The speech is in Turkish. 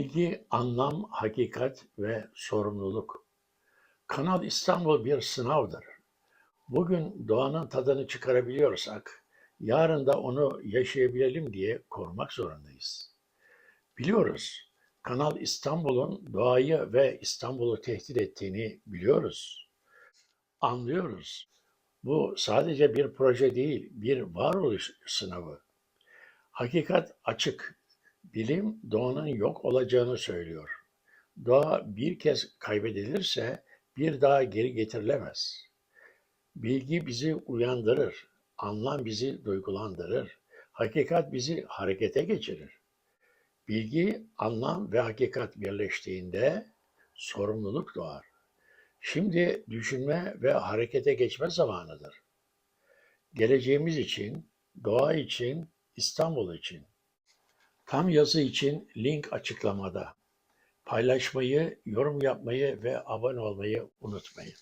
Bilgi, anlam, hakikat ve sorumluluk. Kanal İstanbul bir sınavdır. Bugün doğanın tadını çıkarabiliyorsak, yarın da onu yaşayabilelim diye korumak zorundayız. Biliyoruz, Kanal İstanbul'un doğayı ve İstanbul'u tehdit ettiğini biliyoruz. Anlıyoruz. Bu sadece bir proje değil, bir varoluş sınavı. Hakikat açık. Bilim doğanın yok olacağını söylüyor. Doğa bir kez kaybedilirse bir daha geri getirilemez. Bilgi bizi uyandırır, anlam bizi duygulandırır, hakikat bizi harekete geçirir. Bilgi, anlam ve hakikat birleştiğinde sorumluluk doğar. Şimdi düşünme ve harekete geçme zamanıdır. Geleceğimiz için, doğa için, İstanbul için. Tam yazı için link açıklamada. Paylaşmayı, yorum yapmayı ve abone olmayı unutmayın.